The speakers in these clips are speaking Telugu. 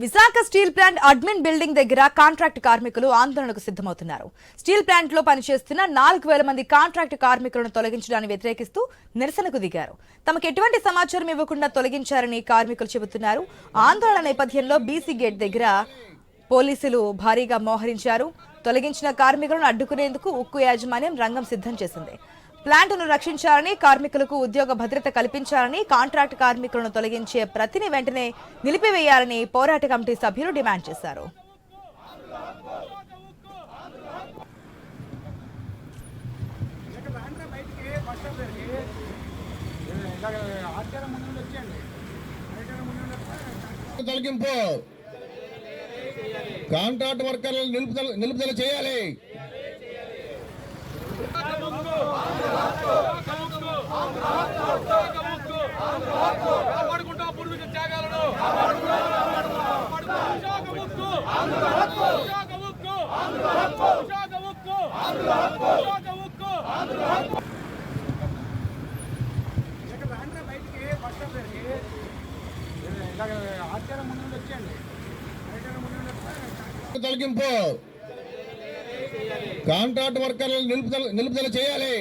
Visakha steel plant admin building దగ్గర కాంట్రాక్ట్ కార్మికులు ఆందోళనకు సిద్ధమవుతున్నారు. స్టీల్ ప్లాంట్లో పనిచేస్తున్న నాలుగు వేల మంది కాంట్రాక్ట్ కార్మికులను తొలగించడాన్ని వ్యతిరేకిస్తూ నిరసనకు దిగారు. తమకు ఎటువంటి సమాచారం ఇవ్వకుండా తొలగించారని కార్మికులు చెబుతున్నారు. ఆందోళన నేపథ్యంలో బీసీ గేట్ దగ్గర పోలీసులు భారీగా మోహరించారు. తొలగించిన కార్మికులను అడ్డుకునేందుకు ఉక్కు యాజమాన్యం రంగం సిద్ధం చేసింది. ప్లాంటును రక్షించాలని కార్మికులకు ఉద్యోగ భద్రత కల్పించాలని కాంట్రాక్ట్ కార్మికులను తొలగించే ప్రతిని వెంటనే నిలిపివేయాలని పోరాట కమిటీ సభ్యులు డిమాండ్ చేశారు. తొలగింపు. కాంట్రాక్ట్ వర్కర్లను నిలుపుదల నిలుపుదల చేయాలి కాపాడుకుంటా పూర్వీకుల త్యాగాలను విశాఖ ఉక్కు విశాఖ ఉక్కు విశాఖ ఉక్కు విశాఖ ఉక్కు తొలగింపు కాంట్రాక్ట్ వర్కర్లను నిలుపుదల నిలుపుదల చేయాలి.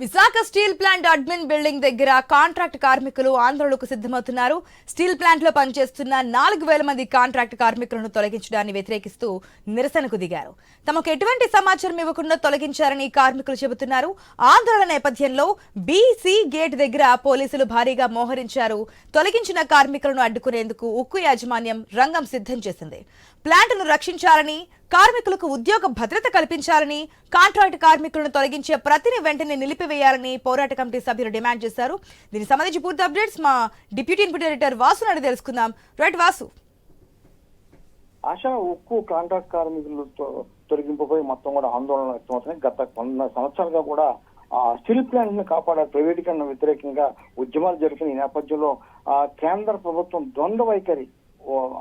Visakha steel plant admin building దగ్గర కాంట్రాక్ట్ కార్మికులు ఆందోళనకు సిద్ధమవుతున్నారు. స్టీల్ ప్లాంట్లో పనిచేస్తున్న నాలుగు వేల మంది కాంట్రాక్ట్ కార్మికులను తొలగించడాన్ని వ్యతిరేకిస్తూ నిరసనకు దిగారు. తమకు ఎటువంటి సమాచారం ఇవ్వకుండా తొలగించారని కార్మికులు చెబుతున్నారు. ఆందోళన నేపథ్యంలో బీసీ గేట్ దగ్గర పోలీసులు భారీగా మోహరించారు. తొలగించిన కార్మికులను అడ్డుకునేందుకు ఉక్కు యాజమాన్యం రంగం సిద్ధం చేసింది. ప్లాంట్ను రక్షించాలని కార్మికులకు ఉద్యోగ భద్రత కల్పించాలని కాంట్రాక్ట్ కార్మికులను తొలగించే ప్రతిని వెంటనే నిలిపివేయాలని పోరాట కమిటీ సభ్యులు డిమాండ్ చేశారు. దీనికి సంబంధించి పూర్తి అప్డేట్స్ మా డిప్యూటీ ఇన్పుట్ ఎడిటర్ వాసు నాడు తెలుసుకుందాం. రైట్ వాసు. ఆశా ఉక్కు కాంట్రాక్ట్ కార్మికులు తొ- తొలగింపుపై మొత్తం కూడా ఆందోళన వ్యక్తమవుతున్నాయి. గత కొన్ని సంవత్సరాలుగా కూడా ఆ స్టీల్ ప్లాంట్ను కాపాడే ప్రైవేటీకరణ వ్యతిరేకంగా ఉద్యమాలు జరుగుతున్న ఈ నేపథ్యంలో ఆ కేంద్ర ప్రభుత్వం ద్వంద్వ వైఖరి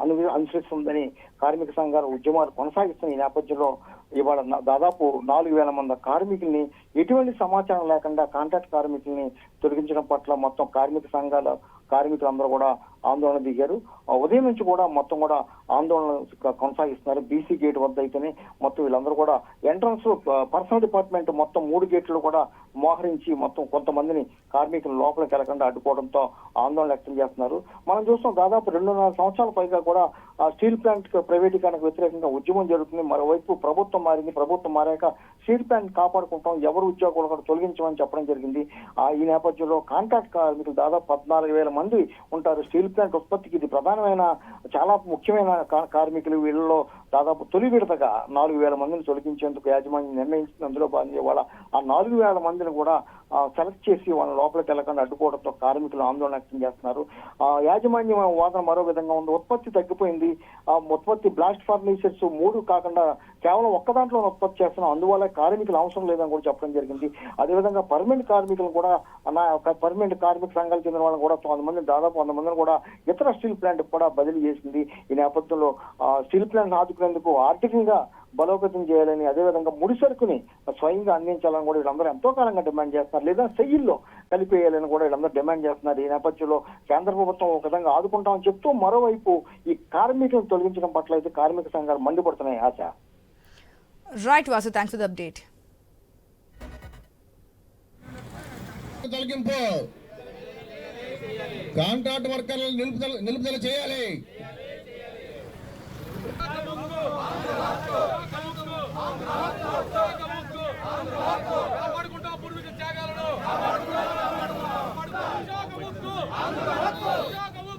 అను అనుసరిస్తుందని కార్మిక సంఘాల ఉద్యమాలు కొనసాగిస్తున్న ఈ నేపథ్యంలో ఇవాళ దాదాపు నాలుగు వేల మంది కార్మికుల్ని ఎటువంటి సమాచారం లేకుండా కాంట్రాక్ట్ కార్మికుల్ని తొలగించడం పట్ల మొత్తం కార్మిక సంఘాల కార్మికులందరూ కూడా ఆందోళన దిగారు. ఉదయం నుంచి కూడా మొత్తం కూడా ఆందోళన కొనసాగిస్తున్నారు. బీసీ గేట్ వద్ద అయితేనే మొత్తం వీళ్ళందరూ కూడా ఎంట్రన్స్ పర్సనల్ డిపార్ట్మెంట్ మొత్తం మూడు గేట్లు కూడా మోహరించి మొత్తం కొంతమందిని కార్మికులు లోపలికి వెళ్ళకుండా అడ్డుకోవడంతో ఆందోళన వ్యక్తం చేస్తున్నారు. మనం చూస్తాం దాదాపు రెండున్నర సంవత్సరాల పైగా కూడా ఆ స్టీల్ ప్లాంట్ ప్రైవేటీకరణకు వ్యతిరేకంగా ఉద్యమం జరుగుతుంది. మరోవైపు ప్రభుత్వం మారింది. ప్రభుత్వం మారాక స్టీల్ ప్లాంట్ కాపాడుకుంటాం. ఎవరు ఉద్యోగులు కూడా తొలగించమని చెప్పడం జరిగింది. ఆ ఈ నేపథ్యంలో కాంట్రాక్ట్ కార్మికులు దాదాపు పద్నాలుగు వేల మంది ఉంటారు స్టీల్ ప్రభుత్వానికి ఉత్పత్తికి ఇది ప్రధానమైన చాలా ముఖ్యమైన కా- కార్మికులు వీళ్ళలో దాదాపు తొలి విడతగా నాలుగు వేల మందిని తొలగించేందుకు యాజమాన్యం నిర్ణయించింది. అందులో భాగంగా వాళ్ళ ఆ నాలుగు వేల మందిని కూడా సెలెక్ట్ చేసి వాళ్ళ లోపలికి వెళ్ళకుండా అడ్డుకోవడంతో కార్మికులు ఆందోళన వ్యక్తం చేస్తున్నారు. ఆ యాజమాన్యం వాదన మరో విధంగా ఉంది. ఉత్పత్తి తగ్గిపోయింది. ఆ ఉత్పత్తి బ్లాస్ట్ ఫర్నిచర్స్ మూడు కాకుండా కేవలం ఒక్క దాంట్లో ఉత్పత్తి చేస్తున్నాం. అందువల్ల కార్మికులు అవసరం లేదని కూడా చెప్పడం జరిగింది. అదేవిధంగా పర్మనెంట్ కార్మికులు కూడా నా పర్మనెంట్ కార్మిక సంఘాలకు చెందిన వాళ్ళని కూడా కొంతమంది దాదాపు వంద మందిని కూడా ఇతర స్టీల్ ప్లాంట్ కూడా బదిలీ చేసింది. ఈ నేపథ్యంలో స్టీల్ ప్లాంట్ ఆదుకునేందుకు ఆర్థికంగా బలోపేతం చేయాలని అదేవిధంగా ముడి సరుకుని స్వయంగా అందించాలని కూడా వీళ్ళందరూ ఎంతో కాలంగా డిమాండ్ చేస్తున్నారు. లేదా సెయ్యిల్లో కలిపేయాలని కూడా వీళ్ళందరూ డిమాండ్ చేస్తున్నారు. ఈ నేపథ్యంలో కేంద్ర ప్రభుత్వం ఒక విధంగా ఆదుకుంటామని చెప్తూ మరోవైపు ఈ కార్మికులను తొలగించడం పట్ల అయితే కార్మిక సంఘాలు మండిపడుతున్నాయి ఆశ. Right Vasu thanks for the update తొలగింపు. కాంట్రాక్ట్ వర్కర్లను నిలుపుదల నిలుపుదల చేయాలి. 맞죠 맞죠